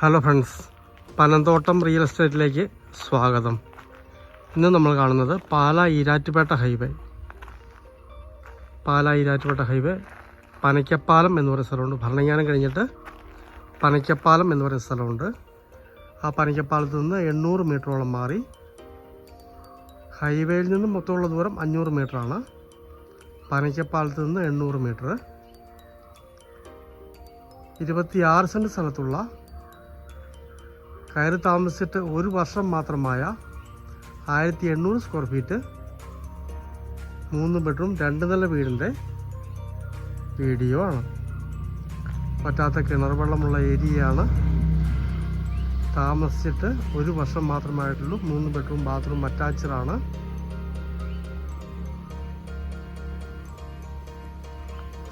Hello friends Panamthottam real എസ്റ്റേറ്റിലേക്ക് സ്വാഗതം. ഇന്ന് നമ്മൾ കാണുന്നത് പാല ഈരാറ്റുപേട്ട ഹൈവേ. പാല ഈരാറ്റുപേട്ട ഹൈവേ പനയ്ക്കപ്പാലം എന്ന് പറയുന്ന സ്ഥലമുണ്ട്. ഭരണങ്ങാനം കഴിഞ്ഞിട്ട് പനയ്ക്കപ്പാലം എന്ന് പറയുന്ന സ്ഥലമുണ്ട്. ആ പനയ്ക്കപ്പാലത്ത് നിന്ന് എണ്ണൂറ് മീറ്ററോളം മാറി ഹൈവേയിൽ നിന്നും മൊത്തമുള്ള ദൂരം അഞ്ഞൂറ് മീറ്ററാണ്. പനയ്ക്കപ്പാലത്ത് നിന്ന് എണ്ണൂറ് മീറ്റർ ഇരുപത്തിയാറ് സെന്റ് സ്ഥലത്തുള്ള കയറി താമസിച്ചിട്ട് ഒരു വർഷം മാത്രമായ ആയിരത്തി എണ്ണൂറ് സ്ക്വയർ ഫീറ്റ് മൂന്ന് ബെഡ്റൂം രണ്ട് നില വീടിന്റെ വീഡിയോ ആണ്. പറ്റാത്ത കിണർ വെള്ളമുള്ള ഏരിയയാണ്. താമസിച്ചിട്ട് ഒരു വർഷം മാത്രമായിട്ടുള്ളൂ. മൂന്ന് ബെഡ്റൂം ബാത്റൂം അറ്റാച്ചഡാണ്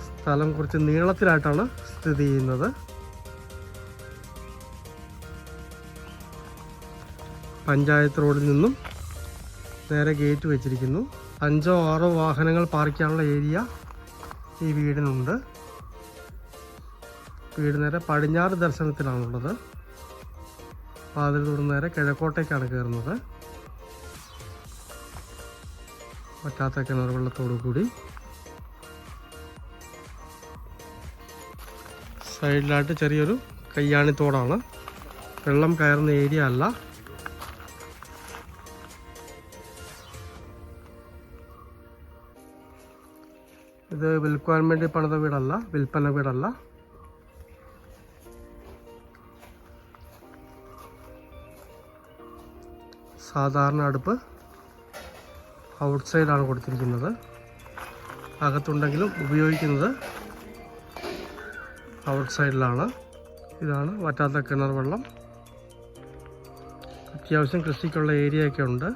സ്ഥലം കുറച്ച് നീളത്തിലായിട്ടാണ് സ്ഥിതി ചെയ്യുന്നത്. പഞ്ചായത്ത് റോഡിൽ നിന്നും നേരെ ഗേറ്റ് വെച്ചിരിക്കുന്നു. അഞ്ചോ ആറോ വാഹനങ്ങൾ പാർക്ക് ചെയ്യാനുള്ള ഏരിയ ഈ വീടിനുണ്ട്. വീട് നേരെ പടിഞ്ഞാറ് ദർശനത്തിലാണുള്ളത്. വാതിൽ തുറന്ന് നേരെ കിഴക്കോട്ടേക്കാണ് കയറുന്നത് പറ്റാത്ത കിണർ വെള്ളത്തോടു കൂടി. സൈഡിലായിട്ട് ചെറിയൊരു കയ്യാണിത്തോടാണ്. വെള്ളം കയറുന്ന ഏരിയ അല്ല. ഇത് വിൽക്കുവാൻ വേണ്ടി പണിത വീടല്ല വിൽപ്പന വീടല്ല. സാധാരണ അടുപ്പ് ഔട്ട്സൈഡാണ് കൊടുത്തിരിക്കുന്നത്. അകത്തുണ്ടെങ്കിലും ഉപയോഗിക്കുന്നത് ഔട്ട്സൈഡിലാണ്. ഇതാണ് വറ്റാത്ത കിണർ വെള്ളം. അത്യാവശ്യം കൃഷിക്കുള്ള ഏരിയ ഒക്കെ ഉണ്ട്.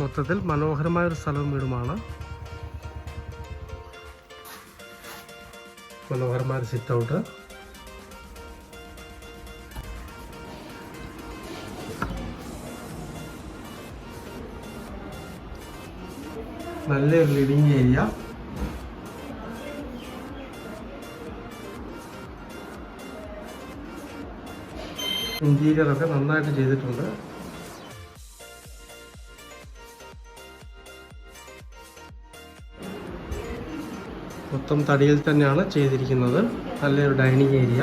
മൊത്തത്തിൽ മനോഹരമായ ഒരു സ്ഥലവും വീടുമാണ്. മനോഹരമായ സിറ്റ് ഔട്ട് നല്ലൊരു ലിവിങ് ഏരിയ ഇന്റീരിയർ ഒക്കെ നന്നായിട്ട് ചെയ്തിട്ടുണ്ട്. മൊത്തം തടിയിൽ തന്നെയാണ് ചെയ്തിരിക്കുന്നത്. നല്ലൊരു ഡൈനിങ് ഏരിയ.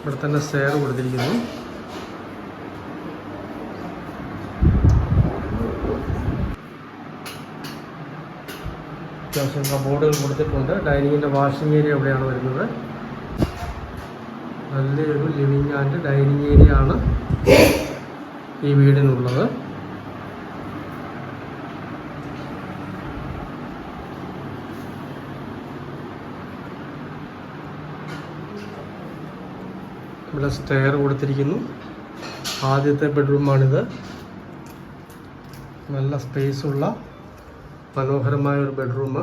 ഇവിടെ തന്നെ സ്റ്റെയർ കൊടുത്തിരിക്കുന്നു. അത്യാവശ്യം കബോർഡുകൾ കൊടുത്തിട്ടുണ്ട്. ഡൈനിങ്ങിന്റെ വാഷിംഗ് ഏരിയ എവിടെയാണ് വരുന്നത്. നല്ലൊരു ലിവിങ് ആൻഡ് ഡൈനിങ് ഏരിയ ആണ് ഈ വീടിനുള്ളത്. ഇവിടെ സ്റ്റെയർ കൊടുത്തിരിക്കുന്നു. ആദ്യത്തെ ബെഡ്റൂമാണിത് നല്ല സ്പേസ് ഉള്ള മനോഹരമായ ഒരു ബെഡ്റൂം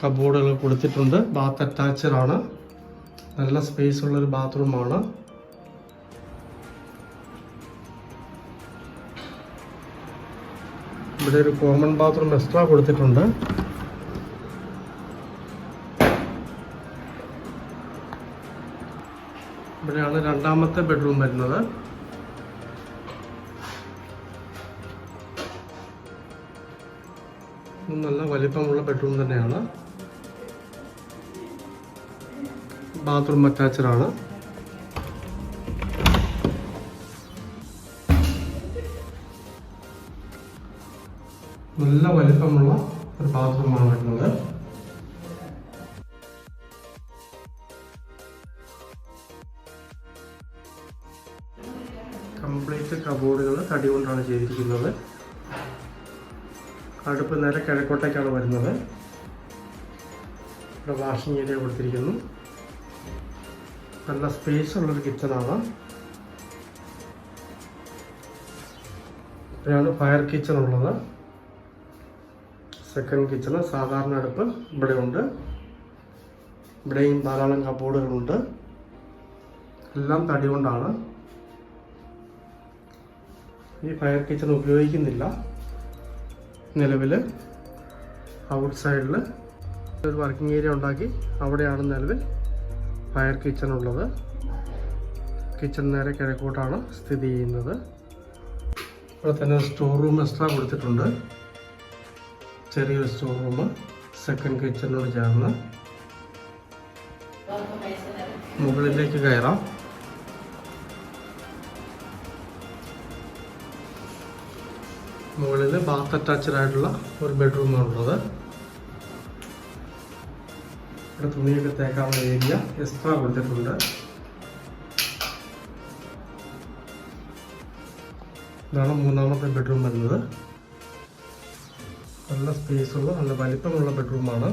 കബോർഡുകൾ കൊടുത്തിട്ടുണ്ട്. ബാത്ത് അറ്റാച്ചഡ് ആണ്. നല്ല സ്പേസ് ഉള്ള ഒരു ബാത്റൂമാണ് ഇവിടെ ഒരു കോമൺ ബാത്റൂം എക്സ്ട്രാ കൊടുത്തിട്ടുണ്ട്. ഇവിടെയാണ് രണ്ടാമത്തെ ബെഡ്റൂം വരുന്നത്. നല്ല വലിപ്പമുള്ള ബെഡ്റൂം തന്നെയാണ്. ബാത്റൂം അറ്റാച്ചഡ് നല്ല വലിപ്പമുള്ള ഒരു പാത്രമാണ് വരുന്നത്. കംപ്ലീറ്റ് കബോർഡുകൾ തടി കൊണ്ടാണ് ചെയ്തിരിക്കുന്നത്. അടുപ്പ് നേരെ കിഴക്കോട്ടേക്കാണ് വരുന്നത്. ഇവിടെ വാഷിംഗ് ഏരിയ കൊടുത്തിരിക്കുന്നു. നല്ല സ്പേസ് ഉള്ളൊരു കിച്ചണാണ് ഇവിടെയാണ് ഫയർ കിച്ചൺ ഉള്ളത്. സെക്കൻഡ് കിച്ചണ് സാധാരണ അടുപ്പ് ഇവിടെ ഉണ്ട്. ഇവിടെയും ധാരാളം കബോർഡുകളുണ്ട് എല്ലാം തടി കൊണ്ടാണ്. ഈ ഫയർ കിച്ചൺ ഉപയോഗിക്കുന്നില്ല നിലവിൽ ഔട്ട് സൈഡിൽ ഒരു വർക്കിംഗ് ഏരിയ ഉണ്ടാക്കി അവിടെയാണ് നിലവിൽ ഫയർ കിച്ചൺ ഉള്ളത്. കിച്ചൺ നേരെ കിഴക്കോട്ടാണ് സ്ഥിതി ചെയ്യുന്നത്. ഇവിടെ തന്നെ സ്റ്റോർ റൂം എക്സ്ട്രാ കൊടുത്തിട്ടുണ്ട്. ചെറിയൊരു സ്റ്റോർ റൂം സെക്കൻഡ് കിച്ചണിനോട് ചേർന്ന് മുകളിലേക്ക് കയറാം. മുകളിൽ ബാത്ത് അറ്റാച്ച്ഡ് ആയിട്ടുള്ള ഒരു ബെഡ്റൂം ഉള്ളത്. ഇവിടെ തുണിയൊക്കെ തേക്കാനുള്ള ഏരിയ എക്സ്ട്രാ കൊടുത്തിട്ടുണ്ട്. ഇതാണ് മൂന്നാമത്തെ ബെഡ്റൂം വരുന്നത്. നല്ല സ്പേസുള്ള നല്ല വലിപ്പമുള്ള ബെഡ്റൂമാണ്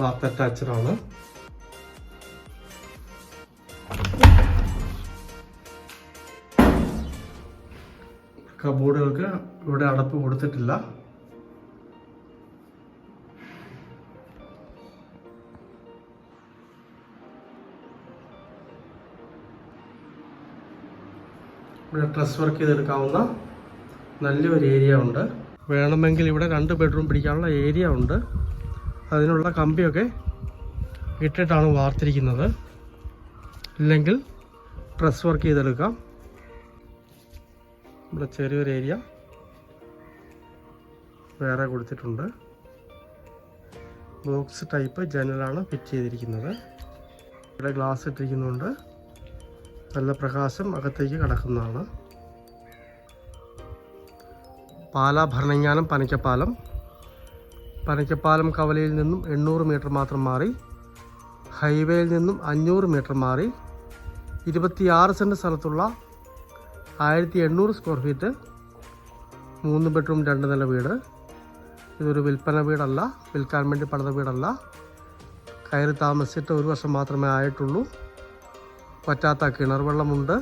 ബാത്ത് അറ്റാച്ച്ഡ് ആണ്. കബോർഡുകൾക്ക് ഇവിടെ അടപ്പ് കൊടുത്തിട്ടില്ല. ഇവിടെ ഡ്രസ് വർക്ക് ചെയ്തെടുക്കാവുന്ന നല്ലൊരു ഏരിയ ഉണ്ട്. വേണമെങ്കിൽ ഇവിടെ രണ്ട് ബെഡ്റൂം പിടിക്കാനുള്ള ഏരിയ ഉണ്ട്. അതിനുള്ള കമ്പിയൊക്കെ ഇട്ടിട്ടാണ് വാർത്തിരിക്കുന്നത്. ഇല്ലെങ്കിൽ ഡ്രസ് വർക്ക് ചെയ്തെടുക്കാം. ഇവിടെ ചെറിയൊരു ഏരിയ വേറെ കൊടുത്തിട്ടുണ്ട്. ബോക്സ് ടൈപ്പ് ജനലാണ് ഫിറ്റ് ചെയ്തിരിക്കുന്നത്. ഇവിടെ ഗ്ലാസ് ഇട്ടിരിക്കുന്നുണ്ട്. നല്ല പ്രകാശം അകത്തേക്ക് കടക്കുന്നതാണ്. പാലാ ഭരണങ്ങാനം പനയ്ക്കപ്പാലം. പനയ്ക്കപ്പാലം കവലയിൽ നിന്നും എണ്ണൂറ് മീറ്റർ മാത്രം മാറി ഹൈവേയിൽ നിന്നും അഞ്ഞൂറ് മീറ്റർ മാറി ഇരുപത്തിയാറ് സെന്റ് സ്ഥലത്തുള്ള ആയിരത്തി എണ്ണൂറ് സ്ക്വയർ ഫീറ്റ് മൂന്ന് ബെഡ്റൂം രണ്ട് നില വീട്. ഇതൊരു വിൽപ്പന വീടല്ല വിൽക്കാൻ വേണ്ടി പണിത വീടല്ല. കയറി താമസിച്ചിട്ട് ഒരു വർഷം മാത്രമേ ആയിട്ടുള്ളൂ. പറ്റാത്ത കിണർ വെള്ളമുണ്ട്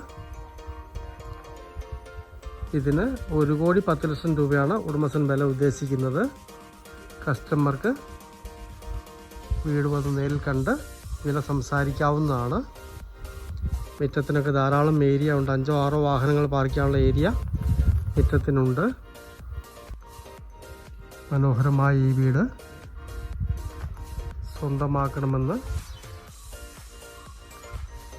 ഇതിന് ഒരു കോടി പത്ത് ലക്ഷം രൂപയാണ് ഉടമസ്ഥൻ വില ഉദ്ദേശിക്കുന്നത്. കസ്റ്റമർക്ക് വീട് വന്ന് നേരിൽ കണ്ട് വില സംസാരിക്കാവുന്നതാണ്. മുറ്റത്തിനൊക്കെ ധാരാളം ഏരിയ ഉണ്ട്. അഞ്ചോ ആറോ വാഹനങ്ങൾ പാർക്ക് ചെയ്യാനുള്ള ഏരിയ മുറ്റത്തിനുണ്ട്. മനോഹരമായ ഈ വീട് സ്വന്തമാക്കണമെന്ന്